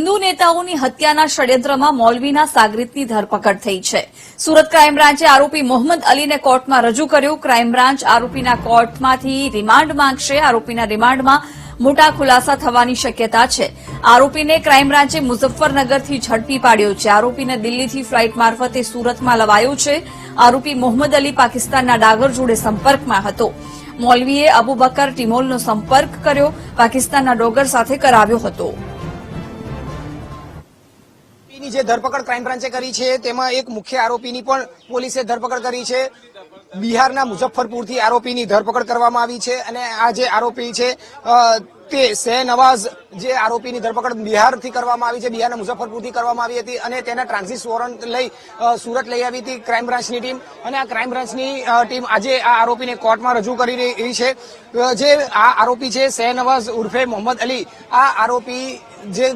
હિન્દુ નેતાઓની હત્યાના ષડયંત્રમાં મૌલવીના સાગરીતની ધરપકડ થઈ છે. સુરત ક્રાઇમ બ્રાન્ચે આરોપી મોહમ્મદ અલીને કોર્ટમાં રજૂ કર્યું. ક્રાઇમ બ્રાન્ચ આરોપીના કોર્ટમાંથી રિમાન્ડ માંગશે. આરોપીના રિમાન્ડમાં મોટા ખુલાસા થવાની શક્યતા છે. આરોપીને ક્રાઇમ બ્રાન્ચે મુઝફ્ફરનગરથી ઝડપી પાડ્યો છે. આરોપીને દિલ્હીથી ફ્લાઇટ મારફતે સુરતમાં લવાયો છે. આરોપી મોહમ્મદ અલી પાકિસ્તાનના ડાગર જોડે સંપર્કમાં હતો. મૌલવીએ અબુબકર ટિમોલનો સંપર્ક કર્યો. પાકિસ્તાનના ડોગર સાથે કરાવ્યો હતો. આરોપીની જે ધરપકડ ક્રાઇમ બ્રાન્ચે કરી છે, તેમાં એક મુખ્ય આરોપીની પણ પોલીસે ધરપકડ કરી છે. બિહારના મુઝફ્ફરપુરથી આરોપીની ધરપકડ કરવામાં આવી છે અને આ જે આરોપી છે તે શહેનવાઝ જે આરોપીની ધરપકડ બિહારથી કરવામાં આવી છે, બિહારના મુઝફ્ફરપુરથી કરવામાં આવી હતી અને તેના ટ્રાન્ઝિટ વોરંટ લઈ સુરત લઈ આવી હતી ક્રાઇમ બ્રાન્ચની ટીમ. અને આ ક્રાઇમ બ્રાન્ચની ટીમ આજે આ આરોપીને કોર્ટમાં રજૂ કરી રહી છે. જે આ આરોપી છે, શહેનવાઝ ઉર્ફે મોહમ્મદ અલી. આ આરોપી જે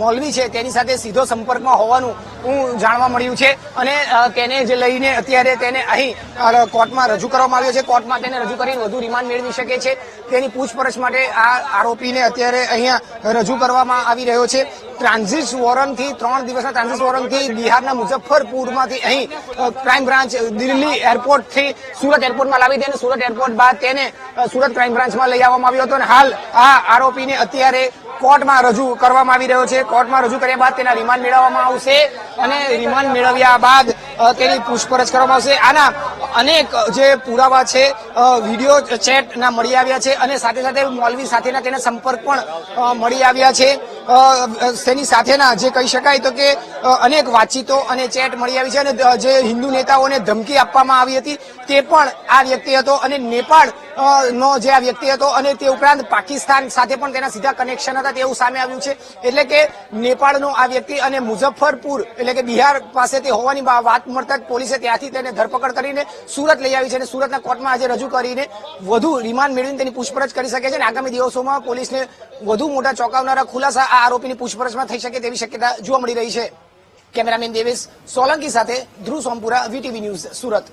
મોલવી છે, તેની સાથે સીધો સંપર્કમાં હોવાનું હું જાણવા મળ્યું છે. અને તેને જે લઈને અત્યારે તેને અહીં કોર્ટમાં રજૂ કરવામાં આવ્યો છે. કોર્ટમાં તેને રજૂ કરીને વધુ રિમાન્ડ મેળવી શકે છે. તેની પૂછપરછ માટે આ આરોપીને અત્યારે અહીંયા રજૂ કરવામાં આવી રહ્યો છે. ટ્રાન્ઝિટ વોરંટથી ત્રણ દિવસના ટ્રાન્ઝિટ વોરંટથી બિહારના મુઝફ્ફરપુરમાંથી અહીં ક્રાઇમ બ્રાન્ચ દિલ્હી એરપોર્ટથી સુરત એરપોર્ટમાં લાવી દે સુરત એરપોર્ટ બાદ તેને સુરત ક્રાઇમ બ્રાન્ચમાં લઈ આવવામાં આવ્યો હતો અને હાલ આ આરોપીને અત્યારે કોર્ટમાં રજૂ કરવામાં આવી રહ્યો છે. કોર્ટમાં રજૂ કર્યા બાદ તેના રિમાન્ડ મેળવવામાં આવશે અને રિમાન્ડ મેળવ્યા બાદ તેની પૂછપરછ કરવામાં આવશે. આના અનેક જે પુરાવા છે વીડિયો ચેટ ના મળી આવ્યા છે અને સાથે સાથે મોલવી સાથેના તેના સંપર્ક પણ મળી આવ્યા છે. તેની સાથેના જે કહી શકાય તો કે અનેક વાતચીતો અને ચેટ મળી આવી છે અને જે હિન્દુ નેતાઓને ધમકી આપવામાં આવી હતી તે પણ આ વ્યક્તિ હતો અને નેપાળ નો જે આ વ્યક્તિ હતો અને તે ઉપરાંત પાકિસ્તાન સાથે પણ તેના સીધા કનેક્શન હતા તેવું સામે આવ્યું છે. એટલે કે નેપાળનો આ વ્યક્તિ અને મુઝફ્ફરપુર એટલે કે બિહાર પાસે તે હોવાની વાત મળતા જ પોલીસે ત્યાંથી તેને ધરપકડ કરીને સુરત લઈ આવી છે અને સુરતના કોર્ટમાં આજે રજૂ કરીને વધુ રિમાન્ડ મેળવીને તેની પૂછપરછ કરી શકે છે અને આગામી દિવસોમાં પોલીસને વધુ મોટા ચોંકાવનારા ખુલાસા આ આરોપીની પૂછપરછમાં થઈ શકે તેવી શક્યતા જોવા મળી રહી છે. કેમેરામેન દેવેશ સોલંકી સાથે ધ્રુવ સોમપુરા, વીટીવી ન્યૂઝ, સુરત.